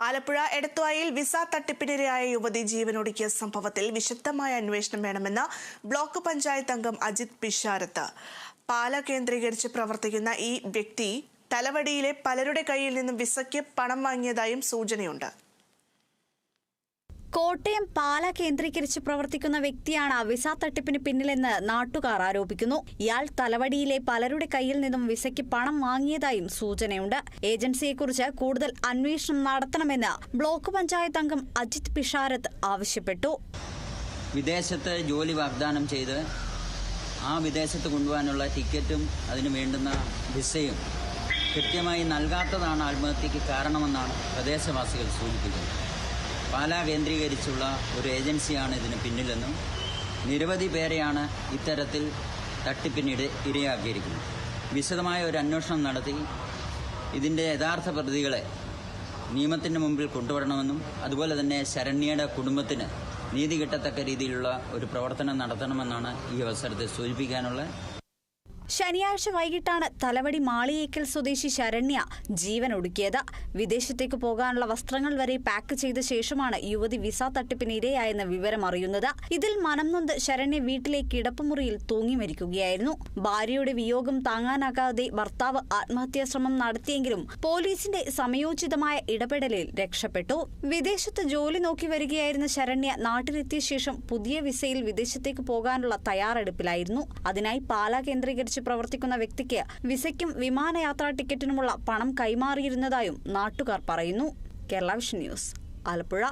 Alappuzha എടത്വായിൽ visa തട്ടിപ്പിനിരയായ യുവതി ജീവനൊടുക്കിയ സംഭവത്തിൽ വിശദമായ അന്വേഷണം വേണമെന്ന് ബ്ലോക്ക് പഞ്ചായത്ത് അംഗം അജിത് പിഷാരത്ത്. പാല കേന്ദ്രീകരിച്ച് പ്രവർത്തിക്കുന്ന ഈ വ്യക്തി തലവടിയിലെ പലരുടെ കയ്യിൽ നിന്നും വിസയ്ക്ക് പണം വാങ്ങിയതായും സൂചനയുണ്ട്. കോട്ടയം പാല കേന്ദ്രീകരിച്ച് പ്രവർത്തിക്കുന്ന വ്യക്തിയാണ് വിസ തട്ടിപ്പിന് പിന്നിലെന്ന് നാട്ടുകാർ ആരോപിക്കുന്നു. ഇയാൾ തലവടിയിലെ പലരുടെ കയ്യിൽ നിന്നും വിസയ്ക്ക് പണം വാങ്ങിയതായും സൂചനയുണ്ട്. ഏജൻസിയെക്കുറിച്ച് കൂടുതൽ അന്വേഷണം നടത്തണമെന്ന് ബ്ലോക്ക് പഞ്ചായത്ത് അംഗം അജിത് പിഷാരത്ത് ആവശ്യപ്പെട്ടു. വിദേശത്ത് ജോലി വാഗ്ദാനം ചെയ്ത് ആ വിദേശത്ത് കൊണ്ടുപോകാനുള്ള ടിക്കറ്റും അതിന് വേണ്ടുന്ന വിസയും കൃത്യമായി നൽകാത്തതാണ് ആത്മഹത്യക്ക് കാരണമെന്നാണ് പ്രദേശവാസികൾ സൂചിപ്പിക്കുന്നത്. പാലാ കേന്ദ്രീകരിച്ചുള്ള ഒരു ഏജൻസിയാണ് ഇതിന് പിന്നിലെന്നും നിരവധി പേരെയാണ് ഇത്തരത്തിൽ തട്ടിപ്പിനിടെ ഇരയാക്കിയിരിക്കുന്നത്. വിശദമായ ഒരു അന്വേഷണം നടത്തി ഇതിന്റെ യഥാർത്ഥ പ്രതികളെ നിയമത്തിന് മുമ്പിൽ കൊണ്ടുവരണമെന്നും അതുപോലെ തന്നെ ശരണ്യയുടെ കുടുംബത്തിന് നീതി കിട്ടത്തക്ക രീതിയിലുള്ള ഒരു പ്രവർത്തനം നടത്തണമെന്നാണ് ഈ അവസരത്തെ സൂചിപ്പിക്കാനുള്ളത് ശനിയാഴ്ച വൈകിട്ടാണ് തലവടി മാളിയേക്കൽ സ്വദേശി ശരണ്യ ജീവൻ ഒടുക്കിയത് വിദേശത്തേക്ക് പോകാനുള്ള വസ്ത്രങ്ങൾ വരെ പാക്ക് ചെയ്ത ശേഷമാണ് യുവതി വിസ തട്ടിപ്പിന് ഇരയായെന്ന വിവരം അറിയുന്നത്. ഇതിൽ മനം നൊന്ത് ശരണ്യ വീട്ടിലെ കിടപ്പുമുറിയിൽ തൂങ്ങി മരിക്കുകയായിരുന്നു. ഭാര്യയുടെ വിയോഗം താങ്ങാനാകാതെ ഭർത്താവ് ആത്മഹത്യാ ശ്രമം നടത്തിയെങ്കിലും പോലീസിന്റെ സമയോചിതമായ ഇടപെടലിൽ രക്ഷപ്പെട്ടു. വിദേശത്ത് ജോലി നോക്കി വരികയായിരുന്ന ശരണ്യ നാട്ടിലെത്തിയ ശേഷം പുതിയ വിസയിൽ വിദേശത്തേക്ക് പോകാനുള്ള തയ്യാറെടുപ്പിലായിരുന്നു. അതിനായി പാലാ കേന്ദ്രീകരിച്ച് പ്രവർത്തിക്കുന്ന വ്യക്തിക്ക് വിസയ്ക്കും വിമാനയാത്രാ ടിക്കറ്റിനുമുള്ള പണം കൈമാറിയിരുന്നതായും നാട്ടുകാർ പറയുന്നു. Kerala Vision News Alappuzha.